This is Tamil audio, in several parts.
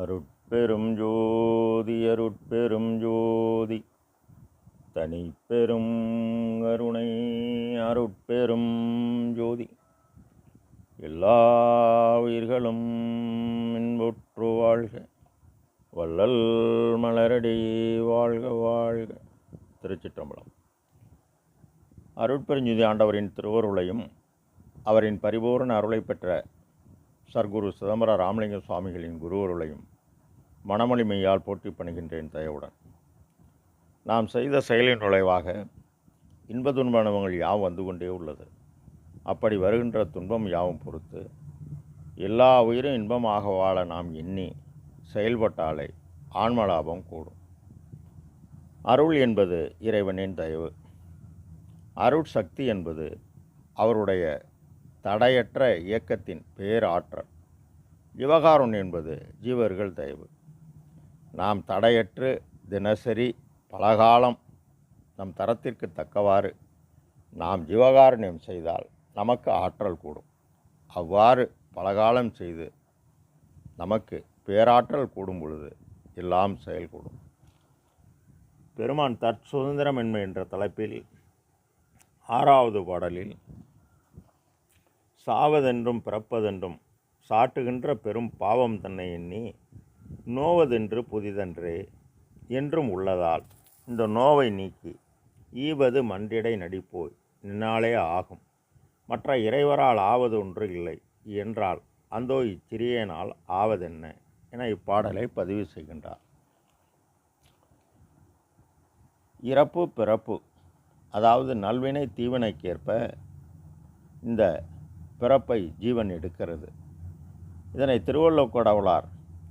அருட்பெரும் ஜோதி அருட்பெரும் ஜோதி. தனிப்பெரும் கருணை அருட்பெரும் ஜோதி. எல்லா உயிர்களும் இன்புற்று வாழ்க. வள்ளல் மலரடி வாழ்க வாழ்க. திருச்சிற்றம்பலம். அருட்பெருஞ்சுதி ஆண்டவரின் திருவருளையும் அவரின் பரிபூரண அருளை பெற்ற சர்க்குரு சிதம்பர ராமலிங்க சுவாமிகளின் குருவருளையும் மனமொழிமையால் போற்றி பணிகின்றேன் தயவுடன். நாம் செய்த செயலின் விளைவாக இன்ப துன்ப அனுபவங்கள் யாவும் வந்து கொண்டே உள்ளது. அப்படி வருகின்ற துன்பம் யாவும் பொறுத்து எல்லா உயிரும் இன்பமாக வாழ நாம் எண்ணி செயல்பட்டாலே ஆன்மலாபம் கூடும். அருள் என்பது இறைவனின் தயவு. அருள் சக்தி என்பது அவருடைய தடையற்ற இயக்கத்தின் பேராற்றல். விவகாரம் என்பது ஜீவர்கள் தயவு. நாம் தடையற்று தினசரி பலகாலம் நம் தரத்திற்கு தக்கவாறு நாம் ஜீவகாருண்யம் செய்தால் நமக்கு ஆற்றல் கூடும். அவ்வாறு பலகாலம் செய்து நமக்கு பேராற்றல் கூடும் பொழுது எல்லாம் செயல்கூடும். பெருமான் தற்சுதந்திரமின்மை என்ற தலைப்பில் ஆறாவது பாடலில் சாவதென்றும் பிறப்பதென்றும் சாட்டுகின்ற பெரும் பாவம் தன்னை எண்ணி நோவதென்று புதிதன்றே என்றும் உள்ளதால் இந்த நோவை நீக்கி ஈவது மன்றிடை நடிப்போய் நின்னாலே ஆகும். மற்ற இறைவரால் ஆவது ஒன்று இல்லை என்றால் அந்தோ இச்சிறியனால் ஆவதென்ன? என இப்பாடலை பதிவு செய்கின்றார். இறப்பு பிறப்பு அதாவது நல்வினை தீவினைக்கேற்ப இந்த பிறப்பை ஜீவன் எடுக்கிறது. இதனை திருவள்ளுவர் கடவுளார்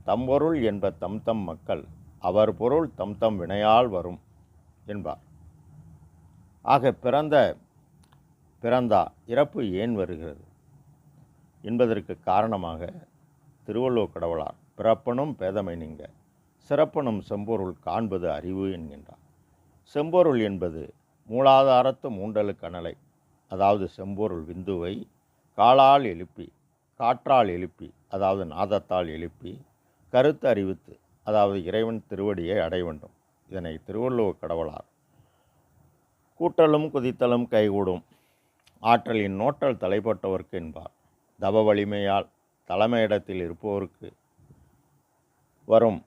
தம்பொருள் என்ப தம் தம் மக்கள் அவர் பொருள் தம் தம் வினையால் வரும் என்பார். ஆக பிறந்த பிறந்தா இறப்பு ஏன் வருகிறது? என்பதற்கு காரணமாக திருவள்ளுவர் கடவுளார் பிறப்பனும் பேதமை நீங்க சிறப்பனும் செம்பொருள் காண்பது அறிவு என்கின்றார். செம்பொருள் என்பது மூலாதாரத்து மூண்டலு அதாவது செம்பொருள் விந்துவை காலால் எழுப்பி காற்றால் எழுப்பி அதாவது நாதத்தால் எழுப்பி கருத்து அறிவித்து அதாவது இறைவன் திருவடியை அடைய வேண்டும். இதனை திருவள்ளுவர் கடவுளார். கூட்டலும் குதித்தலும் கைகூடும். ஆற்றலின் நோட்டல் தலைப்பட்டவர்க்கு என்பார். தவ வலிமையால் தலைமையிடத்தில் இருப்பவருக்கு வரும்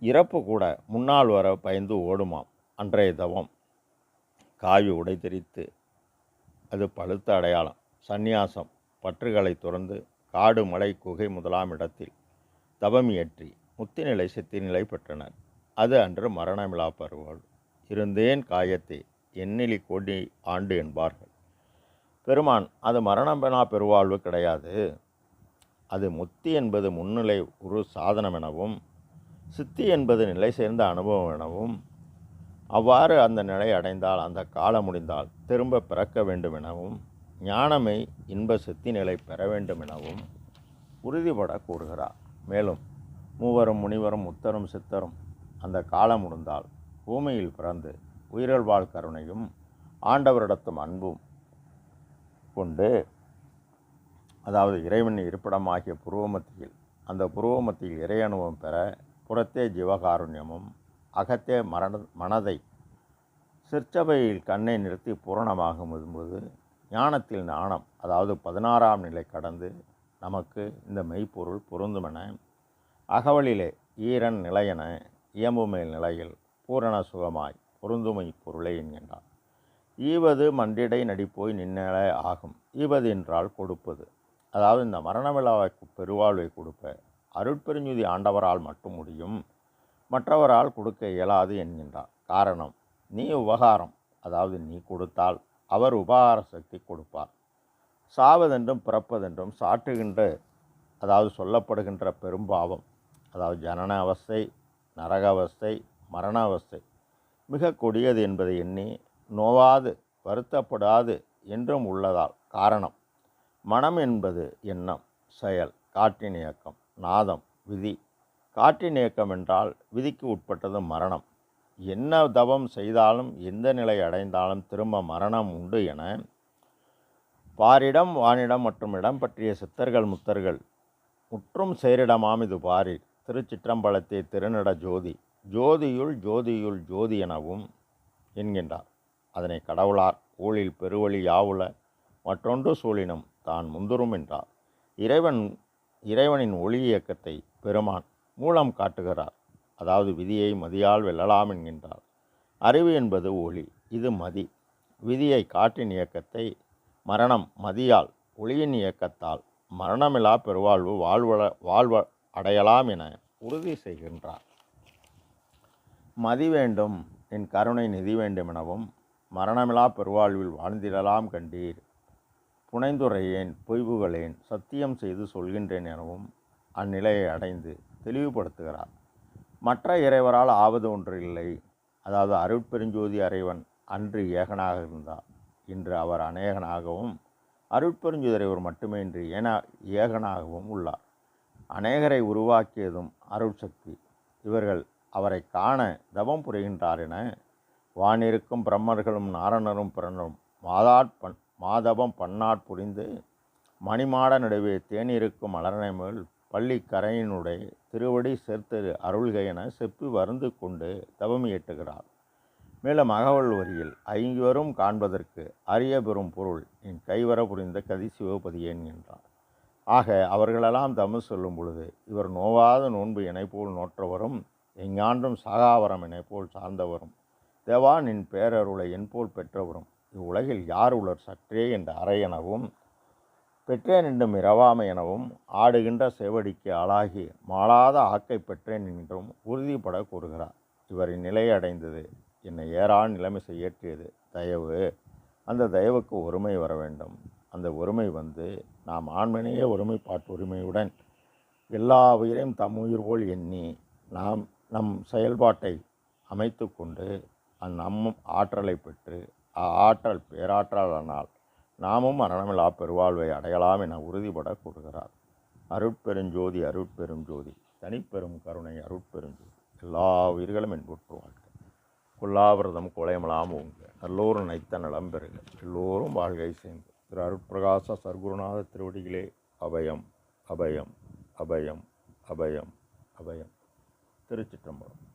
இறப்பு கூட முன்னால் வர பயந்து ஓடுமாம். அன்றைய தவம். காவி உடைத்தெறித்து அது பழுத்த அடையாளம். சந்நியாசம். பற்றுகளை துறந்து காடு மலை குகை முதலாம் இடத்தில் தவம் இயற்றி முத்திநிலை சித்திநிலை பெற்றனர். அது அன்று மரணமிழா பருவல் இருந்தேன் காயத்தை எண்ணிலி கோடி ஆண்டு என்பார்கள். பெருமான் அது மரணமிலா பெருவாழ்வு கிடையாது. அது முத்தி என்பது முன்னிலை ஒரு சாதனம் எனவும் சித்தி என்பது நிலை சேர்ந்த அனுபவம் எனவும் அவ்வாறு அந்த நிலை அடைந்தால் அந்த காலம் முடிந்தால் திரும்ப பிறக்க வேண்டும் எனவும் ஞானமை இன்ப சித்தி நிலை பெற வேண்டும் எனவும் உறுதிபட கூறுகிறார். மேலும் மூவரும் முனிவரும் முத்தரும் சித்தரும் அந்த காலம் முடிந்தால் பூமியில் பிறந்து உயிரல் வாழ் கருணையும் ஆண்டவரிடத்தும் அன்பும் கொண்டு அதாவது இறைவன் இருப்பிடமாகிய புருவமத்தியில் அந்த புருவமத்தியில் இறை அனுபவம் பெற புறத்தே ஜீவகாருண்யமும் அகத்தே மரண மனதை சிற்சபையில் கண்ணை நிறுத்தி பூரணமாக முதும்போது ஞானத்தில் நாணம் அதாவது பதினாறாம் நிலை கடந்து நமக்கு இந்த மெய்ப்பொருள் பொருந்துமென அகவலிலே ஈரன் நிலையென இயம்புமேல் நிலையில் பூரண சுகமாய் பொருந்துமை பொருளை என்கின்றார். ஈவது மண்டிடை நடிப்போய் நின்னலை ஆகும். ஈவது என்றால் கொடுப்பது. அதாவது இந்த மரண விழாவை பெருவாழ்வை கொடுப்ப அருட்பெருஞ்சுதி ஆண்டவரால் மட்டும் முடியும். மற்றவரால் கொடுக்க இயலாது என்கின்றார். காரணம் நீ உபகாரம் அதாவது நீ கொடுத்தால் அவர் உபகார சக்தி கொடுப்பார். சாவதென்றும் பிறப்பதென்றும் சாட்டுகின்ற அதாவது சொல்லப்படுகின்ற பெரும்பாவம் அதாவது ஜனன அவஸ்தை நரக அவஸ்தை மரண அவஸ்தை மிக கொடியது என்பதை எண்ணி நோவாது வருத்தப்படாது என்றும் உள்ளதால் காரணம் மனம் என்பது எண்ணம் செயல் காற்றின் இயக்கம் நாதம் விதி. காற்றின் இயக்கம் என்றால் விதிக்கு உட்பட்டது மரணம். என்ன தவம் செய்தாலும் எந்த நிலை அடைந்தாலும் திரும்ப மரணம் உண்டு என பாரிடம் வானிடம் மற்றும் இடம் பற்றிய சித்தர்கள் முத்தர்கள் முற்றும் சேரிடமாம் இது பாரில் திருச்சிற்றம்பலத்தை திருநட ஜோதி ஜோதியுள் ஜோதியுள் ஜோதி எனவும் என்கின்றார். அதனை கடவுளார் ஊழில் பெருவழி யாவுல மற்றொன்று சூழினும் தான் முந்துரும் என்றார். இறைவன் இறைவனின் ஒளி இயக்கத்தை பெருமான் மூலம் காட்டுகிறார். அதாவது விதியை மதியால் வெல்லலாம் என்கின்றார். அறிவு என்பது ஒளி இது மதி. விதியை காட்டின் இயக்கத்தை மரணம் மதியால் ஒளியின் இயக்கத்தால் மரணமில்லா பெருவாழ்வு வாழ்வள வாழ்வ அடையலாம் என உறுதி செய்கின்றார். மதி வேண்டும் என் கருணை நிதி வேண்டும் எனவும் மரணமிலா பெருவாழ்வில் வாழ்ந்திடலாம் கண்டீர். புனைந்துரையேன் பொய்வுகளேன் சத்தியம் செய்து சொல்கின்றேன் எனவும் அந்நிலையை அடைந்து தெளிவுபடுத்துகிறார். மற்ற இறைவரால் ஆவது ஒன்று இல்லை. அதாவது அருட்பெருஞ்சோதி அறைவன் அன்று ஏகனாக இருந்தார். இன்று அவர் அநேகனாகவும் அருட்பெருஞ்சோதி இறைவர் மட்டுமின்றி ஏனா ஏகனாகவும் உள்ளார். அநேகரை உருவாக்கியதும் அருட்சக்தி. இவர்கள் அவரை காண தவம் புரிகின்றார் என வானிருக்கும் பிரம்மர்களும் நாரணரும் பிறனும் மாதாட்பண் மாதவம் பன்னாட் புரிந்து மணிமாட நடுவே தேனிருக்கும் மலரனை மேல் பள்ளிக்கரையினுடைய திருவடி சேர்த்து அருள்க என செப்பி வருந்து கொண்டு தவம் இயற்றுகிறார். மேலும் அகவல் வரியில் ஐங்குவரும் காண்பதற்கு அரிய பெறும் பொருள் என் கைவர புரிந்த கதி சிவபதியேன் என்றார் ஆக அவர்களெல்லாம் தமிழ் சொல்லும் பொழுது இவர் நோவாத நோன்பு இணைப்போல் நோற்றவரும் எங்காண்டும் சாகாவரம் இணைப்போல் சார்ந்தவரும் தேவா நின் பேரருளை என்போல் பெற்றவரும் இவ்வுலகில் யார் உலர் சற்றே என்ற அறை எனவும் பெற்றேன் என்றும் இரவாமை எனவும் ஆடுகின்ற செவடிக்கு ஆளாகி மாளாத ஆக்கை பெற்றேன் என்றும் உறுதிப்பட கூறுகிறார். இவரின் நிலை அடைந்தது என்னை ஏறான் நிலைமை செய்யற்றியது தயவு. அந்த தயவுக்கு ஒருமை வர வேண்டும். அந்த ஒருமை வந்து நாம் ஆண்மனையே ஒருமைப்பாட்டு உரிமையுடன் எல்லா உயிரையும் தம் உயிர் போல் எண்ணி நாம் நம் செயல்பாட்டை அமைத்து கொண்டு அந்நம் ஆற்றலை பெற்று ஆற்றல் பேராற்றலானால் நாமும் மரணமில்லா பெருவாழ்வை அடையலாம் என உறுதிபட கூறுகிறார். அருட்பெருஞ்சோதி அருட்பெருஞ்சோதி தனிப்பெரும் கருணை அருட்பெருஞ்சோதி. எல்லா உயிர்களும் என்புற்று வாழ்க்கை கொல்லாவிரதம் குலையமலாம் உங்க நல்லோரும் நைத்த நலம் பெறுக. எல்லோரும் வாழ்கை சேர்ந்து திரு அருட்பிரகாச சர்க்குருநாத திருவடிகளே அபயம் அபயம் அபயம் அபயம் அபயம். திருச்சிற்றம்பலம்.